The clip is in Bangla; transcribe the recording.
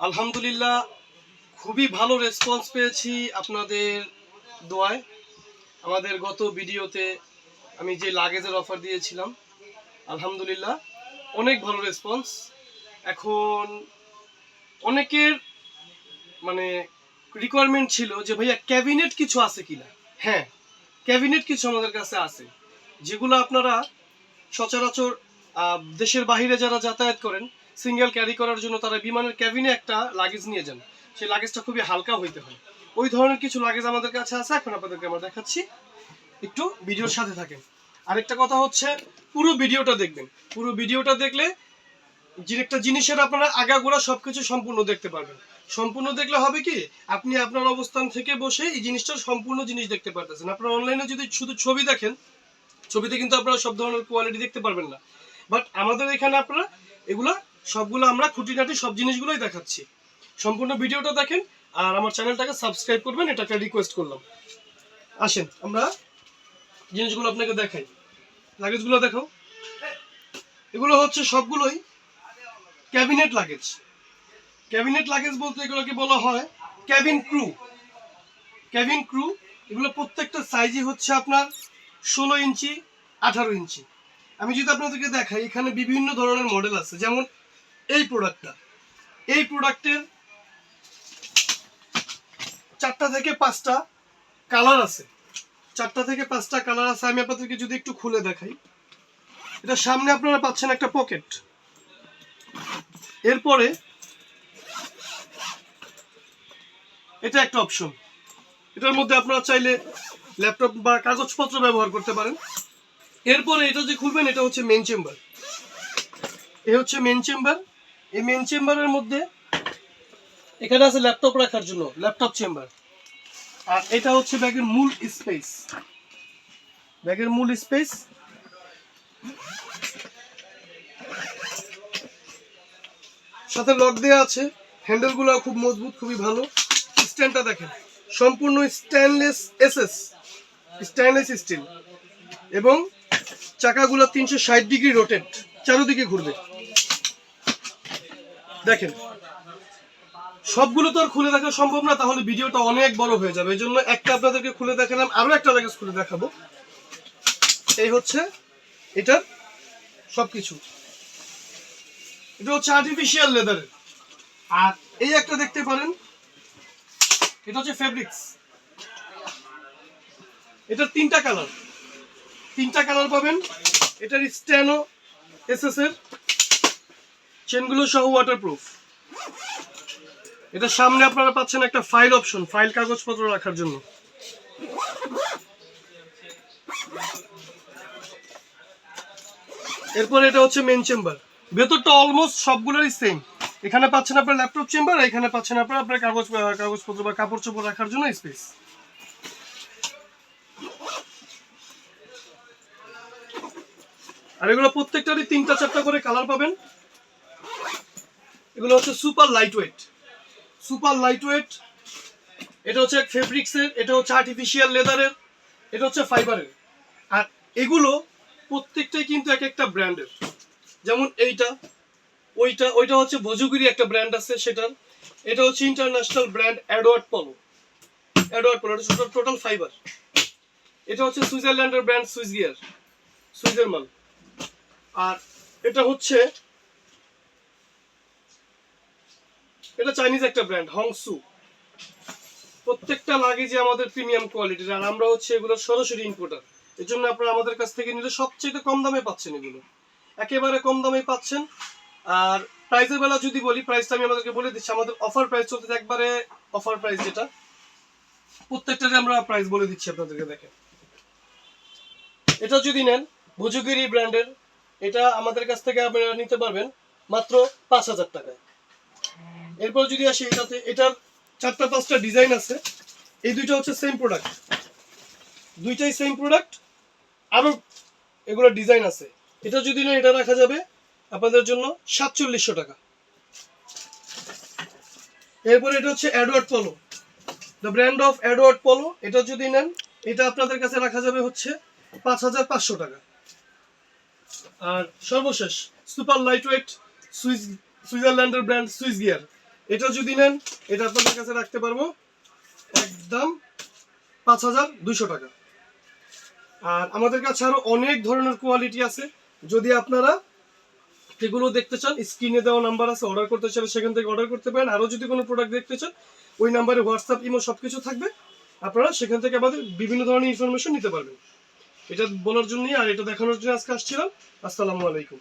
আলহামদুলিল্লাহ, খুবই ভালো রেসপন্স পেয়েছি আপনাদের দোয়ায়। আমাদের গত ভিডিওতে আমি যে লাগেজের অফার দিয়েছিলাম, আলহামদুলিল্লাহ, অনেক ভালো রেসপন্স এখন অনেকের মানে রিকোয়ারমেন্ট ছিল যে, ভাইয়া ক্যাবিনেট কিছু আছে কিনা? হ্যাঁ ক্যাবিনেট কিছু আমাদের কাছে আছে, যেগুলো আপনারা সচরাচর দেশের বাইরে যারা যাতায়াত করেন সিঙ্গেল ক্যারি করার জন্য তারা বিমানের ক্যাবিনে একটা লাগেজ নিয়ে যান। সেই লাগেজটা খুবই হালকা হইতে হয়। ওই ধরনের কিছু লাগেজ আমাদের কাছে আছে, এখন আপনাদেরকে আমরা দেখাচ্ছি। একটু ভিডিওর সাথে থাকেন। আরেকটা কথা হচ্ছে, পুরো ভিডিওটা দেখবেন। পুরো ভিডিওটা দেখলে যে একটা জিনিসের আপনারা আগাগোড়া সবকিছু সম্পূর্ণ দেখতে পারবেন। সম্পূর্ণ দেখলে হবে কি, আপনি আপনার অবস্থান থেকে বসে এই জিনিসটা সম্পূর্ণ জিনিস দেখতে পারতেছেন। আপনারা অনলাইনে যদি শুধু ছবি দেখেন, ছবিতে কিন্তু আপনারা সব ধরনের কোয়ালিটি দেখতে পারবেন না। বাট আমাদের এখানে আপনারা এগুলা সবগুলো আমরা খুঁটিনাটি সব জিনিসগুলোই দেখাচ্ছি। সম্পূর্ণ ভিডিওটা দেখেন আর আমার চ্যানেলটাকে সাবস্ক্রাইব করবেন, এটা একটা রিকোয়েস্ট করলাম। আসেন, আমরা জিনিসগুলো আপনাকে দেখাই। লাগেজগুলো দেখাও। এগুলো হচ্ছে সবগুলোই ক্যাবিনেট লাগেজ। ক্যাবিনেট লাগেজ বলতে এগুলোকে বলা হয় ক্যাবিন ক্রু। ক্যাবিন ক্রু, এগুলো প্রত্যেকটা সাইজই হচ্ছে আপনার ষোলো ইঞ্চি, আঠারো ইঞ্চি। আমি যদি আপনাদেরকে দেখাই, এখানে বিভিন্ন ধরনের মডেল আছে। যেমন এই প্রোডাক্টটা এই প্রোডাক্টের চারটা থেকে পাঁচটা কালার আছে। চারটা থেকে পাঁচটা কালার আছে, আমি আপনাদেরকে যদি একটু খুলে দেখাই। এটা সামনে আপনারা পাচ্ছেন একটা পকেট এরপরে এটা একটা অপশন এটার মধ্যে আপনারা চাইলে ল্যাপটপ বা কাগজপত্র ব্যবহার করতে পারেন। এরপরে এটা যে খুলবেন, এটা হচ্ছে মেন চেম্বার এ হচ্ছে মেন চেম্বার এই মেন চেম্বারের মধ্যে এখানে আছে ল্যাপটপ রাখার জন্য ল্যাপটপ চেম্বার আর এটা হচ্ছে ব্যাগের মূল স্পেস ব্যাগের মূল স্পেস সাথে লক দেওয়া আছে। হ্যান্ডেলগুলো খুব মজবুত, খুবই ভালো। স্ট্যান্ডটা দেখেন, সম্পূর্ণ স্টেনলেস এসএস স্টেনলেস স্টিল এবং চাকাগুলো তিনশো ষাট ডিগ্রি রোটেট চারোদিকে ঘুরবে। দেখেন, সবগুলো তো আর খুলে দেখা সম্ভব না, তাহলে ভিডিওটা অনেক বড় হয়ে যাবে। এই জন্য একটা আপনাদেরকে খুলে দেখালাম, আরও একটা লাগেজ খুলে দেখাবো। এই হচ্ছে এটার সবকিছু। এটা হচ্ছে আর্টিফিশিয়াল লেদারের আর এই একটা দেখতে পারেন, এটা হচ্ছে ফেব্রিক্স এটার তিনটা কালার তিনটা কালার পাবেন, এটার স্ট্যানো এসএস এর চেনগুলো সহ ওয়াটারপ্রুফ এটা সামনে আপনারা পাচ্ছেন একটা ফাইল অপশন ফাইল কাগজপত্র রাখার জন্য। এরপর এটা হচ্ছে মেন চেম্বার ভেতরটা অলমোস্ট সবগুলোরই সেম এখানে পাচ্ছেন আপনার ল্যাপটপ চেম্বার এখানে পাচ্ছেন আপনার আপনার কাগজ কাগজপত্র বা কাপড় চোপড় রাখার জন্য স্পেস আর এগুলো প্রত্যেকটারই তিনটা চারটা করে কালার পাবেন। এগুলো হচ্ছে super light weight super light weight এটা হচ্ছে ফেব্রিক্সের এটা হচ্ছে আর্টিফিশিয়াল লেদারের এটা হচ্ছে ফাইবারের আর এগুলো প্রত্যেকটাই কিন্তু এক একটা ব্র্যান্ডের। যেমন এইটা, ওইটা ওইটা হচ্ছে ভোজুগিরি একটা ব্র্যান্ড আছে সেটার। এটা হচ্ছে international brand Edward Polo Edward Polo এটা টোটাল ফাইবার এটা হচ্ছে সুইজারল্যান্ডের ব্র্যান্ড সুইস গিয়ার, সুইজের মাল। আর এটা হচ্ছে এটা চাইনিজ একটা ব্র্যান্ড হংসু প্রত্যেকটা লাগেজই আমাদের প্রিমিয়াম কোয়ালিটির আর আমরা হচ্ছে এগুলো সরাসরি ইম্পোর্টার এর জন্য আপনারা আমাদের কাছ থেকে নিলে সবচেয়ে কম দামে পাচ্ছেন এগুলো। একেবারে কম দামে পাচ্ছেন। আর প্রাইসের বেলা যদি বলি প্রাইসটা আমি আমাদেরকে বলে দিচ্ছি। আমাদের অফার প্রাইস চলতেছে একবারে অফার প্রাইস যেটা। প্রত্যেকটারে আমরা প্রাইস বলে দিচ্ছি আপনাদেরকে, দেখেন। এটা যদি নেন, ভুজুগিরি ব্র্যান্ডের এটা আমাদের কাছ থেকে আপনারা নিতে পারবেন মাত্র পাঁচ হাজার টাকায়। এরপর যদি আসি এটাতে, এটার চারটা পাঁচটা ডিজাইন আছে। এই দুইটা হচ্ছে সেম প্রোডাক্ট দুইটাই সেম প্রোডাক্ট আরও এগুলো ডিজাইন আছে। এটা যদি না এটা রাখা যাবে আপনাদের জন্য সাতচল্লিশশো টাকা। এরপর এটা হচ্ছে অ্যাডওয়ার্ড পলো the brand of Edward Polo এটা যদি নেন, এটা আপনাদের কাছে রাখা যাবে হচ্ছে পাঁচ হাজার পাঁচশো টাকা। আর সর্বশেষ সুপার লাইট ওয়েট সুইচ সুইজারল্যান্ডের ব্র্যান্ড সুইস গিয়ার এটা যদি নেন, এটা আপনাদের কাছে রাখতে পারব একদম পাঁচ হাজার দুইশো টাকা। আর আমাদের কাছে আরও অনেক ধরনের কোয়ালিটি আছে। যদি আপনারা এগুলো দেখতে চান স্ক্রিনে দেওয়া নাম্বার আছে অর্ডার করতে চান সেখান থেকে অর্ডার করতে পারেন। আরও যদি কোনো প্রোডাক্ট দেখতে চান, ওই নাম্বারে হোয়াটসঅ্যাপ ইমো সব কিছু থাকবে। আপনারা সেখান থেকে আমাদের বিভিন্ন ধরনের ইনফরমেশন নিতে পারবেন। এটা বলার জন্যই আর এটা দেখানোর জন্য আজকে আসছিলাম। আসসালামু আলাইকুম।